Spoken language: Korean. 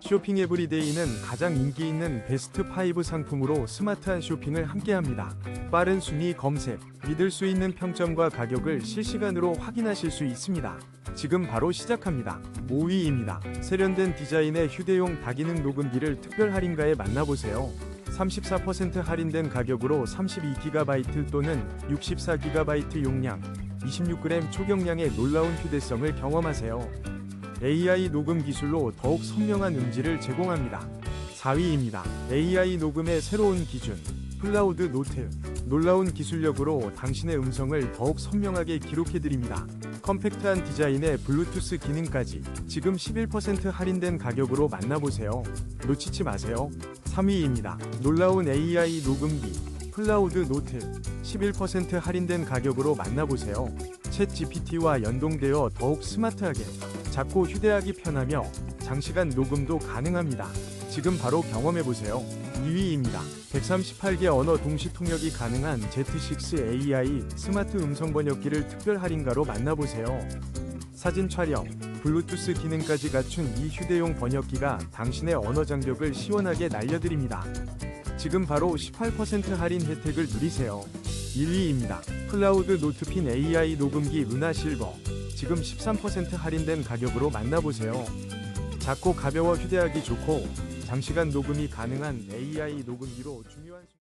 쇼핑 에브리데이는 가장 인기 있는 베스트 5 상품으로 스마트한 쇼핑을 함께합니다. 빠른 순위 검색, 믿을 수 있는 평점과 가격을 실시간으로 확인하실 수 있습니다. 지금 바로 시작합니다. 5위입니다. 세련된 디자인의 휴대용 다기능 녹음기를 특별 할인가에 만나보세요. 34% 할인된 가격으로 32GB 또는 64GB 용량, 26g 초경량의 놀라운 휴대성을 경험하세요. AI 녹음 기술로 더욱 선명한 음질을 제공합니다. 4위입니다. AI 녹음의 새로운 기준, 플라우드 노트. 놀라운 기술력으로 당신의 음성을 더욱 선명하게 기록해드립니다. 컴팩트한 디자인에 블루투스 기능까지 지금 11% 할인된 가격으로 만나보세요. 놓치지 마세요. 3위입니다. 놀라운 AI 녹음기, 플라우드 노트. 11% 할인된 가격으로 만나보세요. 챗 GPT와 연동되어 더욱 스마트하게 작고 휴대하기 편하며 장시간 녹음도 가능합니다. 지금 바로 경험해보세요. 2위입니다. 138개 언어 동시 통역이 가능한 Z6 AI 스마트 음성 번역기를 특별 할인가로 만나보세요. 사진 촬영, 블루투스 기능까지 갖춘 이 휴대용 번역기가 당신의 언어 장벽을 시원하게 날려드립니다. 지금 바로 18% 할인 혜택을 누리세요. 1위입니다. 클라우드 노트핀 AI 녹음기 루나 실버. 지금 13% 할인된 가격으로 만나보세요. 작고 가벼워 휴대하기 좋고 장시간 녹음이 가능한 AI 녹음기로 중요한 수...